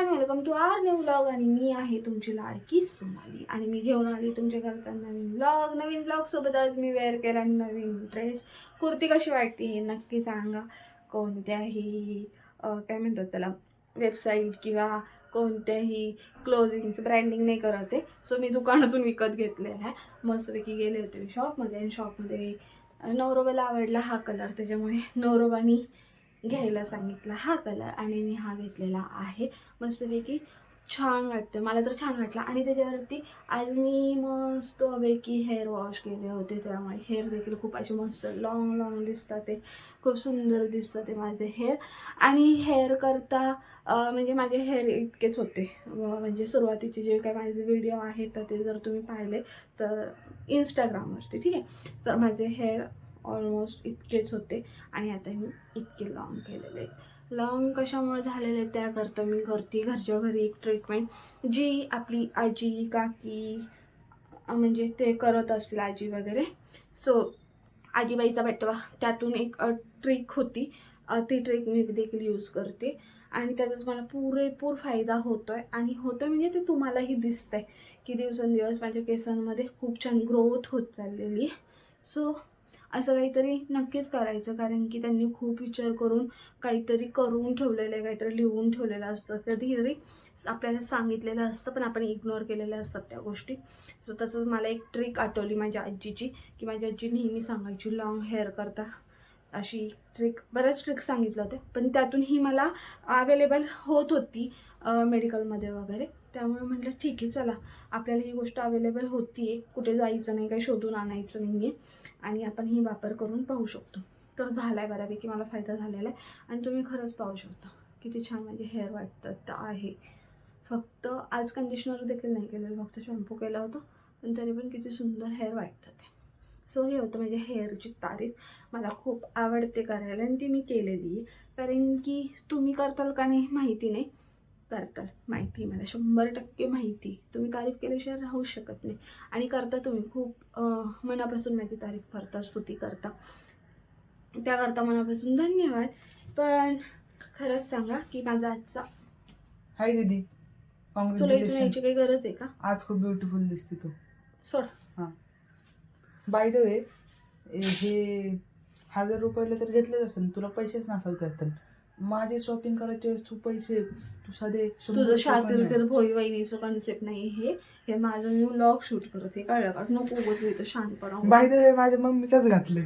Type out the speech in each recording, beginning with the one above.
And welcome to our new blog आणि मी आहे तुमची लाडकी सोमाली. आणि मी घेऊन आली तुमच्याकरता नवीन ब्लॉग नवीन व्लॉग सोबत आज मी वेअर केला नवीन ड्रेस कुर्ती कशी वाटते हे नक्की सांगा. कोणत्याही काय म्हणतात त्याला वेबसाईट किंवा कोणत्याही क्लोजिंगचं ब्रँडिंग नाही करत आहे सो मी दुकानातून विकत घेतलेला आहे. मस्तपैकी गेले होते मी शॉपमध्ये आणि शॉपमध्ये नवरोबाला आवडला हा कलर त्याच्यामुळे नवरोबानी घ्यायला सांगितला हा कलर आणि मी हा घेतलेला आहे. मस्तपैकी छान वाटतं. मला तर छान वाटलं. आणि त्याच्यावरती आज मी मस्तपैकी हेअर वॉश केले होते. त्यामुळे हेअर देखील खूप असे मस्त लॉंग लॉंग दिसतात ते. खूप सुंदर दिसतं ते माझे हेअर आणि हेअर करता म्हणजे माझे हेअर इतकेच होते. म्हणजे सुरुवातीचे जे काय माझे व्हिडिओ आहेत तर ते जर तुम्ही पाहिले तर इंस्टाग्रामवरती ठीक आहे? तर माझे हेअर ऑलमोस्ट इतकेच होते. आणि आता मी इतके लॉंग केलेले आहेत. लॉंग कशामुळे झालेले आहेत त्याकरता मी करते घरच्या घरी एक ट्रीटमेंट जी आपली आजी काकी म्हणजे ते करत असतील आजी वगैरे. सो आजीबाईचा बटवा त्यातून एक ट्रिक होती. ती ट्रिक मी देखील यूज करते. आणि त्याचाच मला पुरेपूर फायदा होतो आहे आणि होतं म्हणजे ते तुम्हालाही दिसतंय की दिवसेंदिवस माझ्या केसांमध्ये खूप छान ग्रोथ होत चाललेली आहे. सो असं काहीतरी नक्कीच करायचं. कारण की त्यांनी खूप विचार करून काहीतरी करून ठेवलेलं आहे काहीतरी लिहून ठेवलेलं असतं. कधीतरी आपल्याला सांगितलेलं असतं पण आपण इग्नोर केलेल्या असतात त्या गोष्टी. सो तसंच मला एक ट्रिक आठवली माझ्या आजीची की माझी आजी नेहमी सांगायची लाँग हेअर करता. अशी ट्रिक बऱ्याच ट्रिक सांगितलं होते पण त्यातून ही मला अवेलेबल होत होती मेडिकलमध्ये वगैरे. त्यामुळे म्हटलं ठीक आहे चला. आपल्याला ही गोष्ट अवेलेबल होती आहे कुठे जायचं नाही काही शोधून आणायचं नाही आहे आणि आपण ही वापर करून पाहू शकतो. तर झाला आहे बऱ्यापैकी मला फायदा झालेला आहे. आणि तुम्ही खरंच पाहू शकता. किती छान म्हणजे हेअर वाटतात आहे. फक्त आज कंडिशनर देखील नाही केलेलं फक्त शॅम्पू केला होता. पण तरी पण किती सुंदर हेअर वाटतात सो हे होतं माझ्या हेअरची तारीफ. मला खूप आवडते करायला आणि ती मी केलेली. आहे कारण की तुम्ही करताल का नाही माहिती नाही. करताल माहिती मला. शंभर टक्के माहिती. तुम्ही तारीफ केल्याशिवाय राहू शकत नाही. आणि करता तुम्ही. खूप मनापासून माझी तारीफ करता स्तुती करता. त्याकरता मनापासून धन्यवाद. पण खरंच सांगा की माझा आजचा हाय दीदी. तुला इथून यायची काही गरज आहे का? आज खूप ब्युटिफुल दिसते तू. सोड. बाय द वे हे हजार रुपयाला तर घेतलेच असेल तुला पैसेच नसाल त्यात माझी शॉपिंग करायची वेळेस तू पैसे तू साधे तुझं. तर भोळी वहिनीचं कॉन्सेप्ट नाही हे. हे माझं मी व्लॉग शूट करते कळलं का? नको उगच इथं शांतपणा बाय द वे माझ्या मम्मीचाच घातले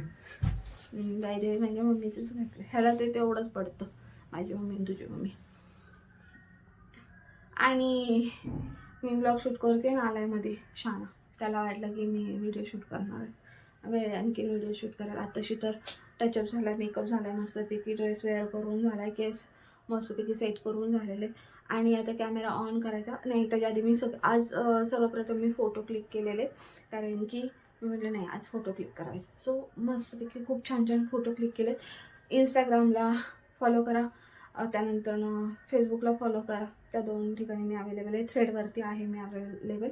बाय देवी माझ्या मम्मीचंच घातलं ह्याला ते तेवढंच पडतं. माझी मम्मी आणि तुझी मम्मी. आणि मी ब्लॉग शूट करते नाल्यामध्ये शाना. त्याला वाटलं की मी व्हिडिओ शूट करणार वेळ आणखी व्हिडिओ शूट करायला. आताशी तर टचअप झाला मेकअप झाला आहे मस्तपैकी ड्रेस वेअर करून झाला आहे केस मस्तपैकी सेट करून झालेले आहेत. आणि आता कॅमेरा ऑन करायचा. नाही त्याच्या आधी मी सग आज सर्वप्रथम मी फोटो क्लिक केलेले आहेत. कारण की मी म्हटलं नाही आज फोटो क्लिक करायचे. सो मस्तपैकी खूप छान छान फोटो क्लिक केलेत. इंस्टाग्रामला फॉलो करा. त्यानंतर फेसबुकला फॉलो करा. त्या दोन ठिकाणी मी अवेलेबल आहे. थ्रेडवरती आहे मी अवेलेबल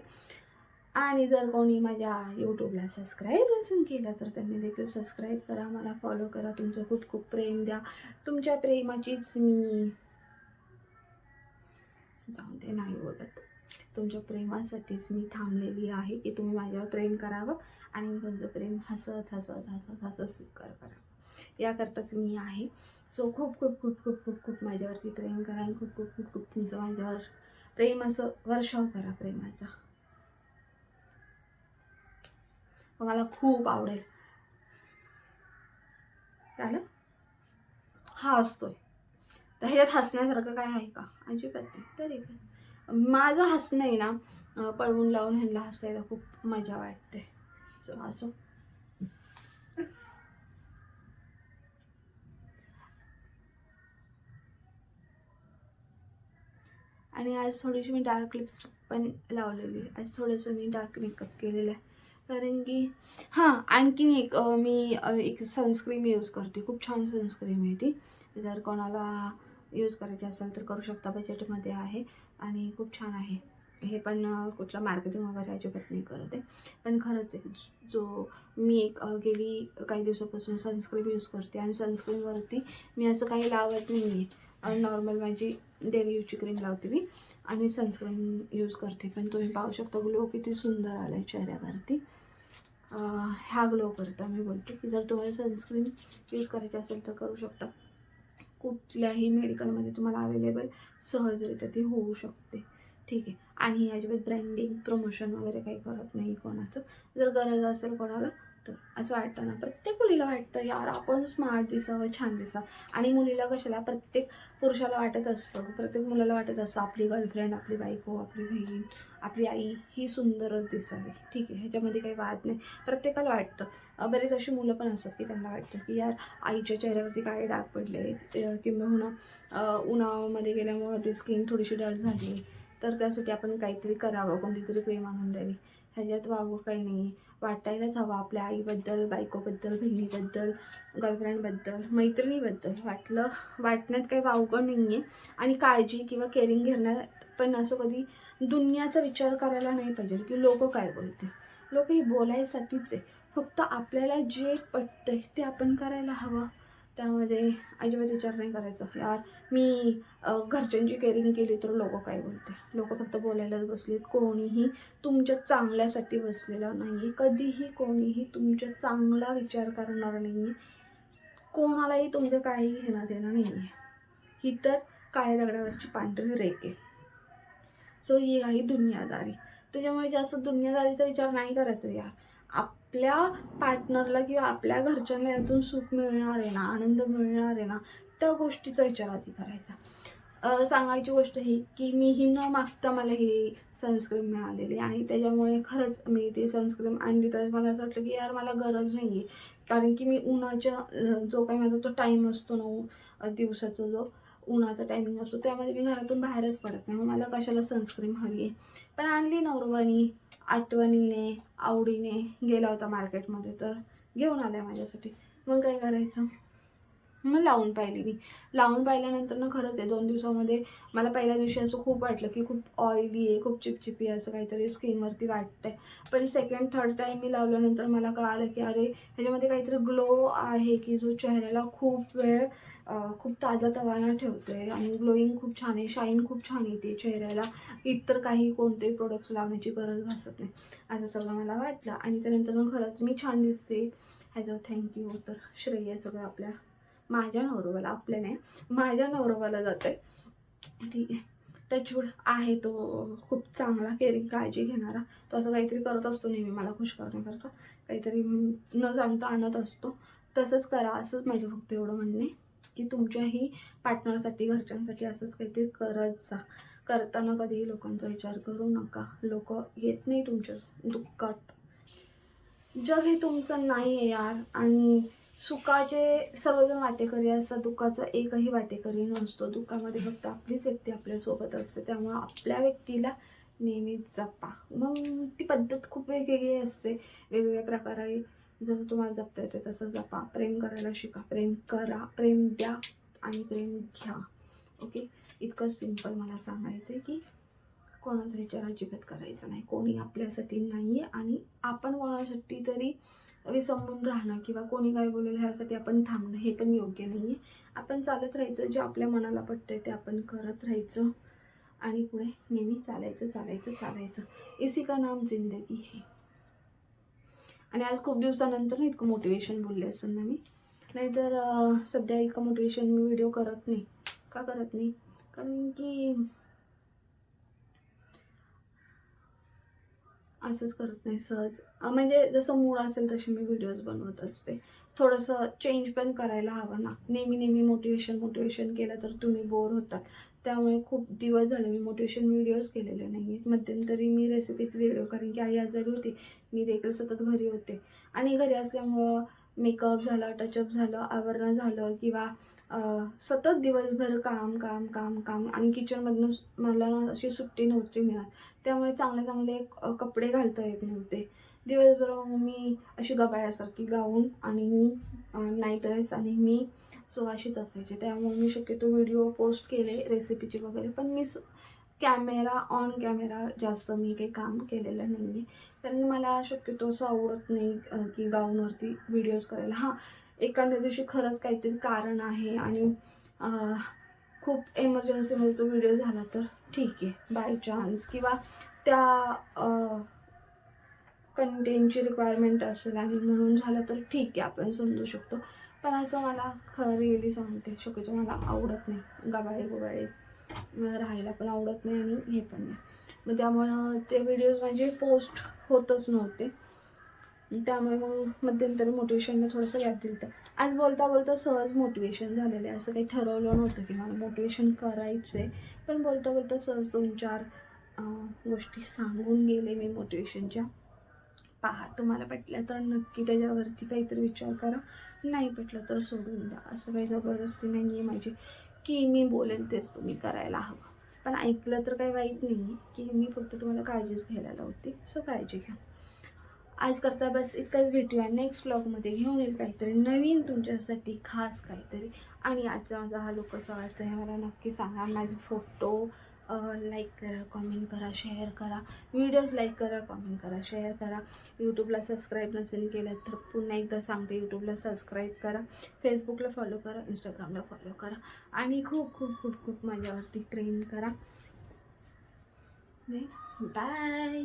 आणि जर कोणी माझ्या यूट्यूबला सबस्क्राईब नसून केलं तर त्यांनी देखील सबस्क्राईब करा मला फॉलो करा. तुमचं खूप खूप प्रेम द्या. तुमच्या प्रेमाचीच मी जाऊन ते नाही बोलत. तुमच्या प्रेमासाठीच मी थांबलेली आहे की तुम्ही माझ्यावर प्रेम करावं आणि मी तुमचं प्रेम हसत हसत हसत हसत स्वीकार करा याकरताच मी आहे. सो खूप खूप खूप खूप खूप खूप माझ्यावरती प्रेम करा आणि खूप खूप खूप खूप तुमचं माझ्यावर प्रेम असं वर्षाव करा प्रेमाचा. मला खूप आवडेल. झालं? हा असतोय. तर ह्याच्यात हसण्यासारखं काय आहे का? अजिबात नाही. तरी पण. माझं हसणं आहे ना पळवून लावून ह्यांना हसायला खूप मजा वाटते. सो असो. आणि आज थोडीशी मी डार्क लिपस्टिक पण लावलेली. आहे. आज थोडंसं मी डार्क मेकअप केलेलं आहे. कारण की हां आणखीन एक मी एक सनस्क्रीम यूज करते. खूप छान सनस्क्रीम आहे ती जर कोणाला यूज करायची असेल तर करू शकता. बजेटमध्ये आहे आणि खूप छान आहे. हे पण कुठलं मार्केटिंग वगैरे अजिबात नाही करत आहे. पण खरंच आहे जो मी एक गेली काही दिवसापासून सनस्क्रीम यूज करते आणि सनस्क्रीमवरती मी असं काही लावत नाही आहे नॉर्मल माझी डेली यूजची क्रीम लावते मी. आणि सनस्क्रीन यूज करते पण तुम्ही पाहू शकता ग्लो किती सुंदर आला आहे चेहऱ्यावरती ह्या ग्लो करता मी बोलते की जर तुम्हाला सनस्क्रीन यूज करायची असेल तर करू शकता. कुठल्याही मेडिकलमध्ये तुम्हाला अवेलेबल सहजरित्या ती होऊ शकते. ठीक आहे. आणि अजिबात ब्रँडिंग प्रमोशन वगैरे काही करत नाही कोणाचं. जर गरज असेल कोणाला तर असं वाटतं ना. प्रत्येक मुलीला वाटतं यार आपण स्मार्ट दिसावं छान दिसावं. आणि मुलीला कशाला प्रत्येक पुरुषाला वाटत असतं. प्रत्येक मुलाला वाटत असतं आपली गर्लफ्रेंड आपली बायको आपली बहीण आपली आई ही सुंदरच दिसावी. ठीक आहे ह्याच्यामध्ये काही वाद नाही. प्रत्येकाला वाटतं. बरेच अशी मुलं पण असतात की त्यांना वाटतं की यार आईच्या चेहऱ्यावरती काय डाग पडले? आहेत किंवा उन्हामध्ये गेल्यामुळं ती स्किन थोडीशी डल झाली तर त्यासाठी आपण काहीतरी करावं कोणती तरी क्रीम आणून द्यावी. ह्याच्यात वावं काही नाही. वाटायलाच हवं आपल्या आईबद्दल बायकोबद्दल बहिणीबद्दल गर्लफ्रेंडबद्दल मैत्रिणीबद्दल. वाटलं वाटण्यात काही वावगं नाही आहे आणि काळजी किंवा केअरिंग घेण्यात पण असं कधी दुनियाचा विचार करायला नाही पाहिजे. की लोक काय बोलते लोक ही बोलायसाठीच आहे. फक्त आपल्याला जे पटतं ते आपण करायला हवं. त्यामध्ये अजिबात विचार नाही करायचा. यार मी घरच्यांची केअरिंग केली तर लोक काय बोलते लोक फक्त बोलायलाच बसलेत. कोणीही तुमच्या चांगल्यासाठी बसलेलं नाही आहे कधीही कोणीही तुमच्या चांगला विचार करणार नाही आहे कोणालाही तुमचं काही घेणं देणं नाही आहे ही तर काळ्या दगडावरची पांढरी रेख आहे. सो ही आहे दुनियादारी. त्याच्यामुळे जास्त दुनियादारीचा विचार नाही करायचा यार. आप आपल्या पार्टनरला किंवा आपल्या घरच्यांना यातून सुख मिळणार आहे ना आनंद मिळणार आहे ना त्या गोष्टीचा विचार आधी करायचा. सांगायची गोष्ट ही की मी ही न मागता मला ही सनस्क्रीम मिळालेली आणि त्याच्यामुळे खरंच मी ती सनस्क्रीम आणली तर मला असं वाटलं की यार मला गरज नाही आहे कारण की मी उन्हाच्या जो काही माझा तो टाईम असतो ना दिवसाचा जो उन्हाचा टायमिंग असतो त्यामध्ये मी घरातून बाहेरच पडत नाही. मग मला कशाला सनस्क्रीम हवी? आहे पण आणली नवरवानी आठवणीने आवडीने गेला होता मार्केटमध्ये तर घेऊन आल्या माझ्यासाठी. मग काय करायचं? मग लावून पाहिली मी. लावून पाहिल्यानंतर ना खरंच आहे दोन दिवसामध्ये मला पहिल्या दिवशी असं खूप वाटलं की खूप ऑइली आहे खूप चिपचिपी आहे असं काहीतरी स्किनवरती वाटतंय. पण सेकंड थर्ड टाईम मी लावल्यानंतर मला कळालं की अरे ह्याच्यामध्ये काहीतरी ग्लो आहे की जो चेहऱ्याला खूप वेळ खूप ताजा तवाना ठेवतोय आणि ग्लोईंग खूप छान आहे शाईन खूप छान येते चेहऱ्याला. इतर काही कोणतेही प्रोडक्ट्स लावण्याची गरज भासत नाही. असं सगळं मला वाटलं आणि त्यानंतर मग खरंच मी छान दिसते. ह्याच्यावर थँक्यू तर श्रेय सगळं आपल्या. माझ्या नवरोबाला आपल्या नाही माझ्या नवरोबाला जातं आहे ठीक आहे टचवूड आहे तो खूप चांगला केअरिंग काळजी घेणारा. तो असं काहीतरी करत असतो नेहमी मला खुश करण्याकरता. काहीतरी न सांगता आणत असतो. तसंच करा असंच माझं फक्त एवढं म्हणणे की तुमच्याही पार्टनरसाठी घरच्यांसाठी असंच काहीतरी करत जा. करताना कधीही लोकांचा विचार करू नका. लोक येत नाही तुमच्या दुःखात. जग हे तुमचं नाही आहे यार. आणि सुखाचे सर्वजण वाटेकरी असतात दुःखाचा एकही वाटेकरी नसतो. दुःखामध्ये फक्त आपलीच व्यक्ती आपल्यासोबत असते त्यामुळं आपल्या व्यक्तीला नेहमीच जपा. मग ती पद्धत खूप वेगवेगळी असते. वेगवेगळ्या प्रकारे जसं तुम्हाला जपता येते तसं जपा. प्रेम करायला शिका. प्रेम करा. प्रेम द्या आणि प्रेम घ्या. ओके? इतकं सिंपल मला सांगायचं आहे की कोणाचा विचार अजिबात करायचा नाही. कोणी आपल्यासाठी नाही आहे आणि आपण कोणासाठी तरी विसंबून राहणं किंवा कोणी काय बोलेल ह्यासाठी आपण थांबणं हे पण योग्य नाही आहे आपण चालत राहायचं जे आपल्या मनाला पटतंय ते आपण करत राहायचं आणि पुढे नेहमी चालायचं चालायचं चालायचं. इसी का नाम जिंदगी है. आणि आज खूप दिवसानंतर ना इतकं मोटिवेशन बोलले असेल ना मी. नाहीतर सध्या इतकं मोटिवेशन मी व्हिडिओ करत नाही. का करत नाही? कारण की असंच करत नाही सहज. म्हणजे जसं मूड असेल तसे मी व्हिडिओज बनवत असते. थोडंसं चेंज पण करायला हवं ना. नेहमी नेहमी मोटिवेशन मोटिवेशन केलं तर तुम्ही बोर होतात. त्यामुळे खूप दिवस झाले मी मोटिवेशन व्हिडिओज केलेले नाही आहेत मध्यंतरी मी रेसिपीज व्हिडिओ कारण की आई आजारी होती. मी देखील सतत घरी होते. आणि घरी असल्यामुळं मेकअप झालं टचअप झालं आवरणं झालं किंवा सतत दिवसभर काम काम काम काम आणि किचनमधनं मला ना अशी सुट्टी नव्हती मिळत. त्यामुळे चांगले चांगले कपडे घालता येत नव्हते. दिवसभर मग मी अशी गबाळ्यासारखी गाऊन आणि मी नाईट ड्रेस आणि मी सो अशीच असायची. त्यामुळे मी शक्यतो व्हिडिओ पोस्ट केले रेसिपीचे वगैरे पण मी कॅमेरा ऑन कॅमेरा जास्त मी काही काम केलेलं नाही आहे कारण मला शक्यतो असं आवडत नाही की गाऊनवरती व्हिडिओज करायला. हां एखाद्या दिवशी खरंच काहीतरी कारण आहे आणि खूप एमर्जन्सीमध्ये तो व्हिडिओ झाला तर ठीक आहे बाय चान्स किंवा त्या कंटेंटची रिक्वायरमेंट असेल आणि म्हणून झालं तर ठीक आहे आपण समजू शकतो. पण असं मला खरं रिअली सांगते शक्यतो मला आवडत नाही गबाळे गुबाळे राहायला पण आवडत नाही आणि हे पण नाही. मग त्यामुळं ते व्हिडिओज माझे पोस्ट होतच नव्हते. त्यामुळे मग मध्यंतरी मोटिवेशनला थोडंसं गॅप दिलं तर आज बोलता बोलता सहज मोटिवेशन झालेलं आहे. असं काही ठरवलं नव्हतं की मला मोटिवेशन करायचं आहे पण बोलता बोलता सहज दोन चार गोष्टी सांगून गेले मी मोटिवेशनच्या पहा तुम्हाला पटल्या तर नक्की त्याच्यावरती काहीतरी विचार करा. नाही पटलं तर सोडून द्या. असं काही जबरदस्ती नाही आहे माझी. की मी बोलेल तेच तुम्ही करायला हवं. पण ऐकलं तर काही वाईट नाही आहे की मी फक्त तुम्हाला काळजीच घ्यायला लावते. सो काळजी घ्या. आज करता बस इतकंच भेटूया. नेक्स्ट ब्लॉगमध्ये घेऊन येईल काहीतरी नवीन तुमच्यासाठी खास काहीतरी. आणि आजचा माझा हा लोक कसा वाटतं हे मला नक्की सांगा. माझे फोटो लाईक करा कॉमेंट करा शेअर करा. व्हिडिओज लाईक करा कॉमेंट करा शेअर करा. यूट्यूबला सबस्क्राईब नसेल केलं तर पुन्हा एकदा सांगते यूट्यूबला सबस्क्राईब करा. फेसबुकला फॉलो करा इंस्टाग्रामला फॉलो करा. आणि खूप खूप खूप खूप माझ्यावरती ट्रेन करा. बाय